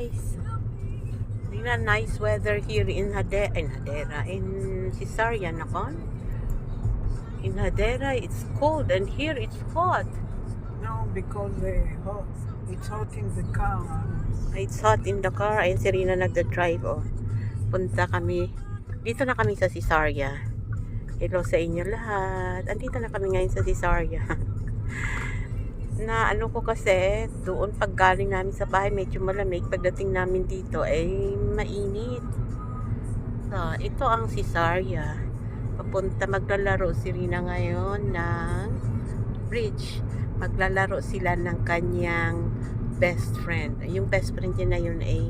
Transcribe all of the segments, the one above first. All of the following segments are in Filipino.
Guys, tingnan nice weather here in Hade in Hadera in Cesaria nakon. In Hadera it's cold and here it's hot. No, because uh, hot. It's hot in the car. It's hot in the car. Ayun si Rina nagda-drive oh. Punta kami. Dito na kami sa Cesaria. Hello sa inyo lahat. Andito na kami ngayon sa Cesaria. na ano ko kasi, doon pag galing namin sa bahay, medyo malamig. Pagdating namin dito, ay mainit. So, ito ang Cesaria. Papunta maglalaro si Rina ngayon ng bridge. Maglalaro sila ng kanyang best friend. Yung best friend niya na yun ay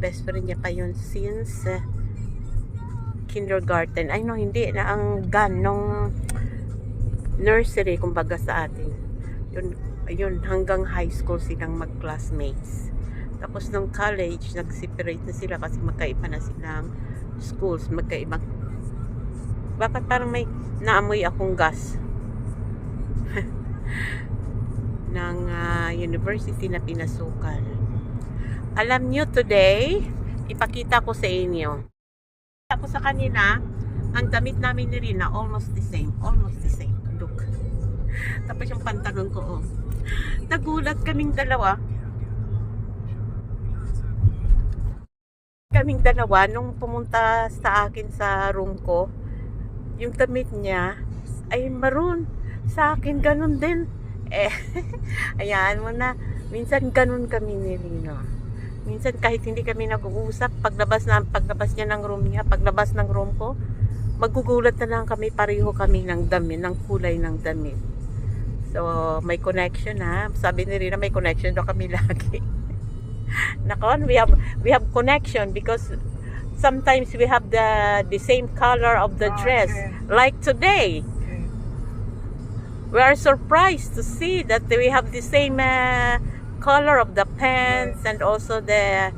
best friend niya pa yun since uh, kindergarten. Ay no, hindi na ang gun nung nursery kumbaga sa atin. Yun, yun hanggang high school silang mag-classmates. Tapos nung college, nag-separate na sila kasi magkaiba na silang schools, magkaiba. Bakit parang may naamoy akong gas? ng ah, university na pinasukan. Alam nyo today, ipakita ko sa inyo. Ako sa kanila, ang damit namin ni Rina, almost the same. Almost the same. Look. Tapos yung pantalon ko, oh. Nagulat kaming dalawa. Kaming dalawa, nung pumunta sa akin sa room ko, yung damit niya, ay maroon. Sa akin, ganun din. Eh, ayan mo na. Minsan ganun kami ni Rina. Minsan kahit hindi kami nag-uusap, paglabas na paglabas niya ng room niya, paglabas ng room ko, magugulat na lang kami pareho kami ng damit, ng kulay ng damit. So, may connection ha. Sabi ni Rina may connection daw kami lagi. Nakon, we have we have connection because sometimes we have the the same color of the dress. Okay. Like today, Okay. we are surprised to see that we have the same uh, color of the pants and also the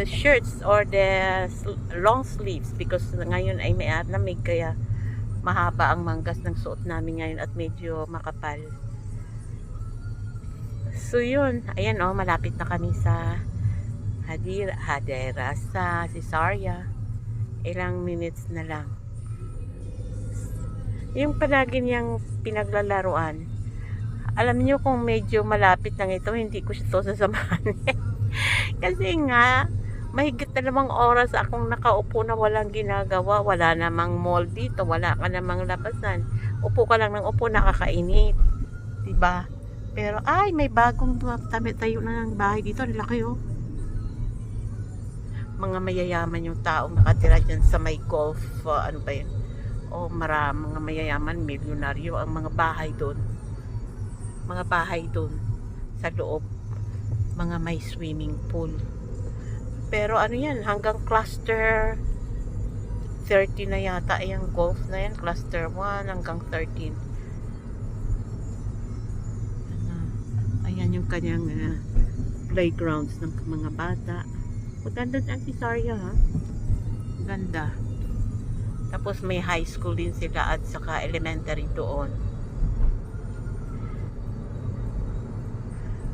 the shirts or the long sleeves because ngayon ay may lamig kaya mahaba ang manggas ng suot namin ngayon at medyo makapal. So yun, ayan oh, malapit na kami sa Hadira, Hadera sa Cesaria. Ilang minutes na lang. Yung palagi niyang pinaglalaruan, alam niyo kung medyo malapit lang ito, hindi ko siya to sasamahan. Kasi nga, mahigit na namang oras akong nakaupo na walang ginagawa. Wala namang mall dito, wala ka namang labasan. Upo ka lang ng upo, nakakainit. Diba? Pero, ay, may bagong tabi tayo na ng bahay dito. Ang laki oh. Mga mayayaman yung taong nakatira dyan sa may golf, uh, ano ba yun? O mara, mga mayayaman, milyonaryo ang mga bahay doon. Mga bahay doon sa loob. Mga may swimming pool. Pero ano yan, hanggang cluster 30 na yata yung golf na yan. Cluster 1 hanggang 13. Ano, Ayan yung kanyang uh, playgrounds ng mga bata. Maganda dyan si Saria ha. Ganda. Tapos may high school din sila at saka elementary doon.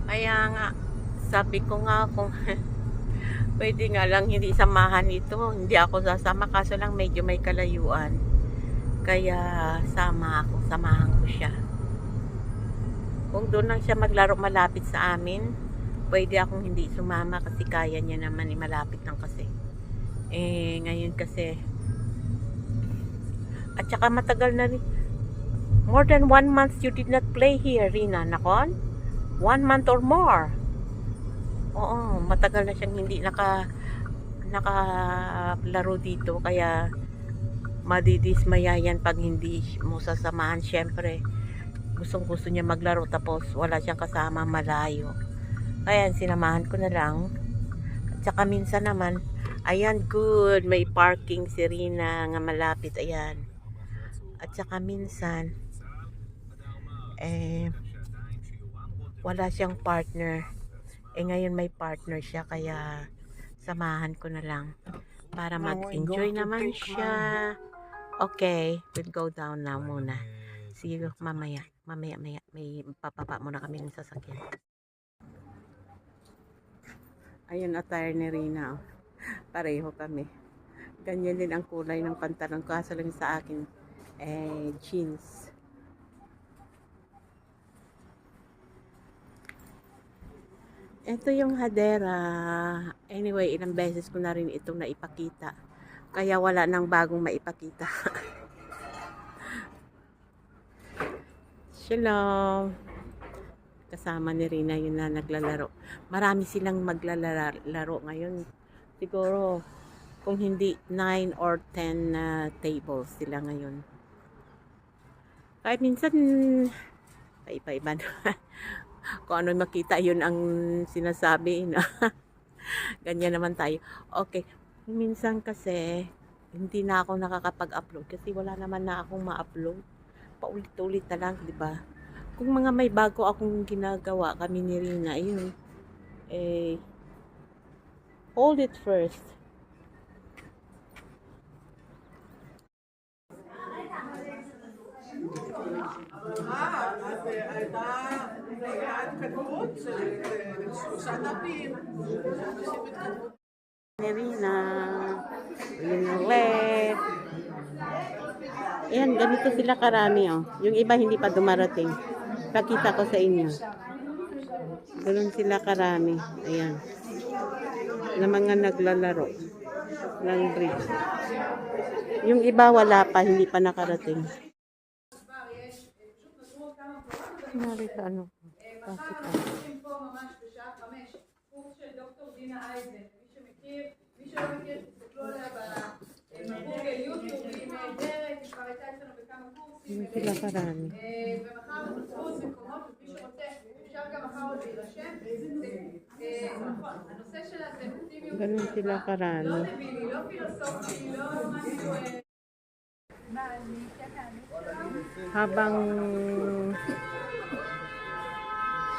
Kaya nga, sabi ko nga kung pwede nga lang hindi samahan ito. Hindi ako sasama kaso lang medyo may kalayuan. Kaya sama ako, samahan ko siya. Kung doon lang siya maglaro malapit sa amin, pwede akong hindi sumama kasi kaya niya naman eh, malapit lang kasi. Eh, ngayon kasi, at saka matagal na rin. More than one month you did not play here, Rina. Nakon? One month or more. Oo, matagal na siyang hindi naka nakalaro dito. Kaya madidismaya yan pag hindi mo sasamahan. Siyempre, gustong gusto niya maglaro tapos wala siyang kasama malayo. Kaya sinamahan ko na lang. At saka minsan naman, ayan good, may parking si Rina nga malapit. Ayan. At saka minsan, eh, wala siyang partner. Eh ngayon may partner siya kaya samahan ko na lang para we mag-enjoy naman siya. Okay, we'll go down now muna. See you mamaya. Mamaya, maya, may papapa muna kami ng sasakyan. Ayun, attire ni Rina. oh. Pareho kami. Ganyan din ang kulay ng pantalon. Kaso lang sa akin, eh, jeans. Ito yung hadera. Anyway, ilang beses ko na rin itong naipakita. Kaya wala nang bagong maipakita. Shalom! Kasama ni Rina yun na naglalaro. Marami silang maglalaro ngayon. Siguro, kung hindi 9 or 10 na tables sila ngayon. Kahit minsan, paiba-iba naman. Kung ano makita, yun ang sinasabi. No? Ganyan naman tayo. Okay, minsan kasi, hindi na ako nakakapag-upload kasi wala naman na akong ma-upload. Paulit-ulit na lang, di ba? Kung mga may bago akong ginagawa kami ni Rina, yun, eh, hold it first. אה, התקדמות של אה, שלושה דפים. אנשים התקדמו. ni Rina. Yun ulit. Ayan, ganito sila karami, oh. Yung iba hindi pa dumarating. Pakita ko sa inyo. Ganun sila karami. Ayan. Na mga naglalaro ng bridge. Yung iba wala pa, hindi pa nakarating. Narito ano? Bakit ano? פותחים פה ממש בשעה חמש, קורס של דוקטור דינה אייזן, מי שמכיר, מי שלא מכיר, תסתכלו עליה בגוגל, יוטיוב, היא נהדרת, היא כבר הייתה אצלנו בכמה קורסים, karami. אה, ומחר בחוץ מקומות, מי שרוצה, אפשר גם מחר עוד להירשם, אה, נכון, הנושא שלה זה אופטימיות, לא karami. דבילי, לא פילוסופי, לא משהו, אה, habang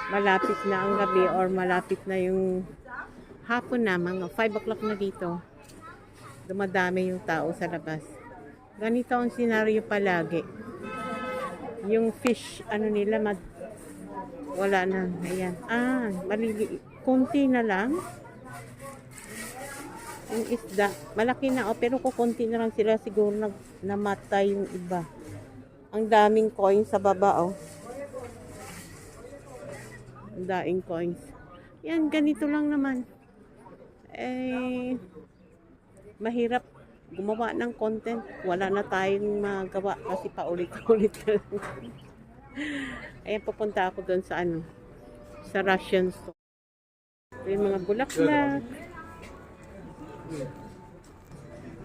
malapit na ang gabi or malapit na yung hapon na, mga 5 o'clock na dito, dumadami yung tao sa labas. Ganito ang senaryo palagi. Yung fish, ano nila, mad, wala na. Ayan. Ah, malili, konti na lang. Yung isda, malaki na, oh, pero kukunti na lang sila siguro nag, namatay yung iba. Ang daming coins sa baba, oh. Daing coins. Yan, ganito lang naman. Eh, mahirap gumawa ng content. Wala na tayong magawa kasi paulit-ulit na lang. Ayan, pupunta ako doon sa ano, sa Russian store. Yung mga bulaklak.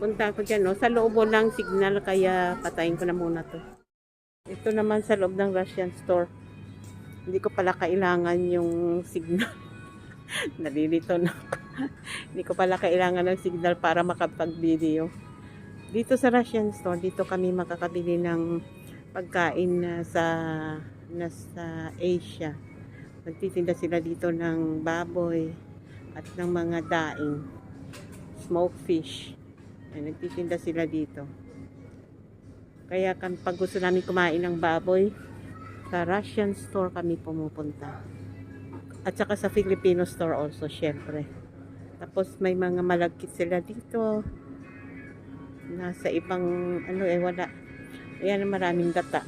Punta ako dyan, no? Sa loob lang signal, kaya patayin ko na muna to. Ito naman sa loob ng Russian store. Hindi ko pala kailangan yung signal. Nalilito na ako. Hindi ko pala kailangan ng signal para makapag-video. Dito sa Russian store, dito kami makakabili ng pagkain na sa na sa Asia. Nagtitinda sila dito ng baboy at ng mga daing. Smoked fish. Ay, nagtitinda sila dito. Kaya kan pag gusto namin kumain ng baboy, sa Russian store kami pumupunta. At saka sa Filipino store also, syempre. Tapos may mga malagkit sila dito. Nasa ibang, ano eh, wala. Ayan, maraming gata.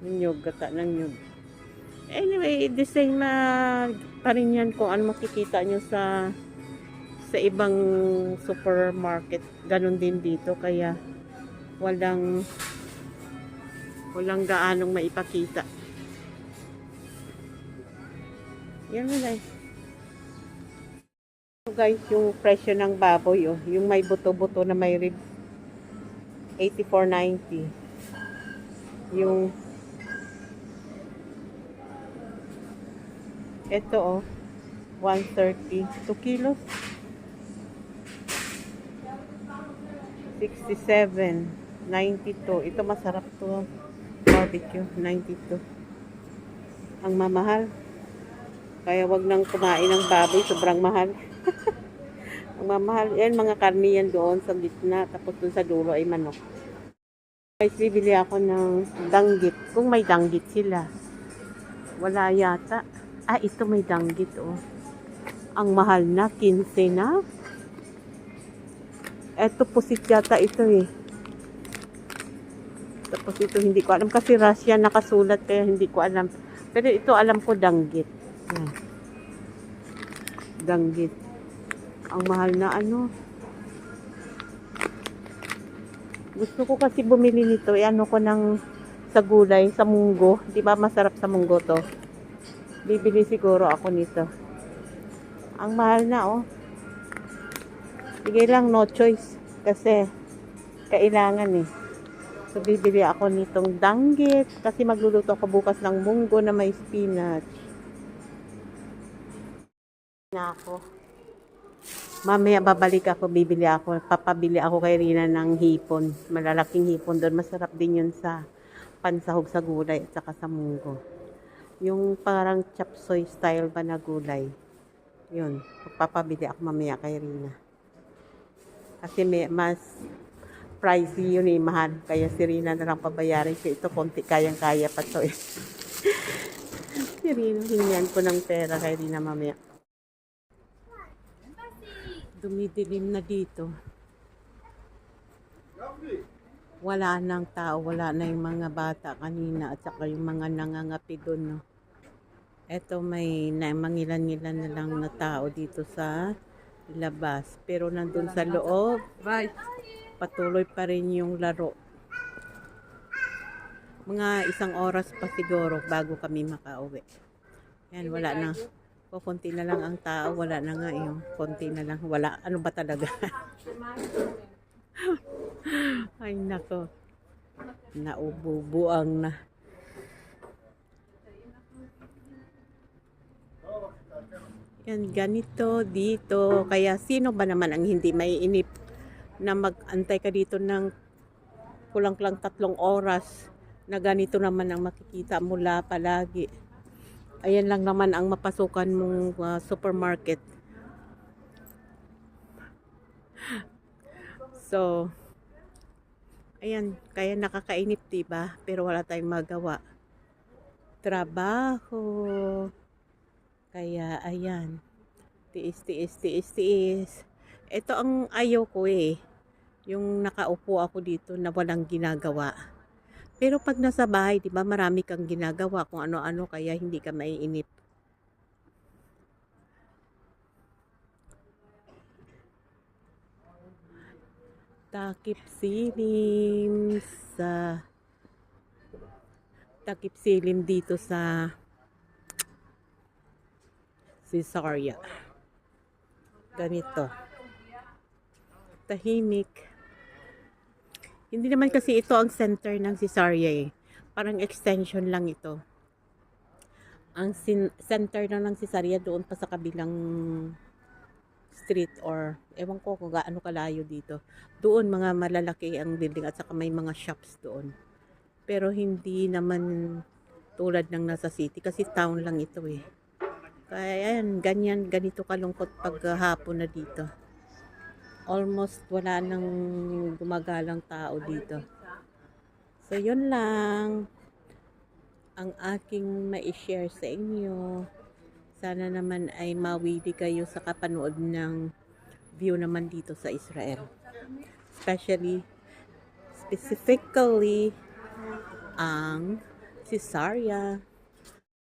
Nyug, gata ng nyug. Anyway, the same na pa rin yan kung ano makikita nyo sa sa ibang supermarket. Ganon din dito. Kaya walang walang gaanong maipakita. Yan na eh. So guys, yung presyo ng baboy, oh, yung may buto-buto na may rib, 84.90. Yung ito oh, 130. 2 kilos. 67. 92. Ito masarap to. Barbecue. 92. Ang mamahal. Kaya wag nang kumain ng baboy. Sobrang mahal. Ang mamahal. Yan, mga karni yan doon sa gitna. Tapos doon sa dulo ay manok. Guys, bibili ako ng danggit. Kung may danggit sila. Wala yata. Ah, ito may danggit, oh. Ang mahal na, 15 na. Eto pusit yata ito eh. Tapos ito hindi ko alam kasi Russia nakasulat kaya hindi ko alam. Pero ito alam ko danggit. Yan. Danggit. Ang mahal na ano. Gusto ko kasi bumili nito. Eh, ano ko ng sa gulay, sa munggo. Di ba masarap sa munggo to? Bibili siguro ako nito. Ang mahal na oh. Sige lang, no choice. Kasi kailangan eh. So, bibili ako nitong danggit kasi magluluto ako bukas ng munggo na may spinach. Na ako. Mamaya babalik ako, bibili ako. Papabili ako kay Rina ng hipon. Malalaking hipon doon. Masarap din yun sa pansahog sa gulay at saka sa munggo. Yung parang chapsoy style ba na gulay. Yun. Papabili ako mamaya kay Rina. Kasi may, mas pricey yun eh, mahal. Kaya si Rina na lang pabayarin ko. Ito konti kayang-kaya pa to eh. si Rina, hinyan ko ng pera kay Rina mamaya. Dumidilim na dito. Wala nang tao, wala na yung mga bata kanina at saka yung mga nangangapi doon. No? Eto may na, mangilan-ngilan na lang na tao dito sa labas. Pero nandun sa loob, Bye. Patuloy pa rin yung laro. Mga isang oras pa siguro bago kami makauwi. Yan, wala na. O, konti na lang ang tao. Wala na nga yung konti na lang. Wala. Ano ba talaga? Ay, nako. Naububuang na. Yan, ganito, dito. Kaya sino ba naman ang hindi may inip na mag-antay ka dito ng kulang-kulang tatlong oras na ganito naman ang makikita mula palagi. Ayan lang naman ang mapasukan mong uh, supermarket. So, ayan, kaya nakakainip, diba? Pero wala tayong magawa. Trabaho. Kaya, ayan. Tiis, tiis, tiis, tiis. Ito ang ayaw ko eh. Yung nakaupo ako dito na walang ginagawa. Pero pag nasa bahay, di ba, marami kang ginagawa kung ano-ano, kaya hindi ka maiinip. Takip silim sa takip silim dito sa Cesaria. Ganito. Tahimik. Hindi naman kasi ito ang center ng Cesaria eh. Parang extension lang ito. Ang center na ng Cesaria doon pa sa kabilang street or ewan ko kung gaano kalayo dito. Doon mga malalaki ang building at saka may mga shops doon. Pero hindi naman tulad ng nasa city kasi town lang ito eh. Kaya yan, ganyan, ganito kalungkot pag uh, hapon na dito. Almost wala nang gumagalang tao dito. So, yun lang ang aking ma-share sa inyo. Sana naman ay mawili kayo sa kapanood ng view naman dito sa Israel. Especially, specifically, ang Cesaria.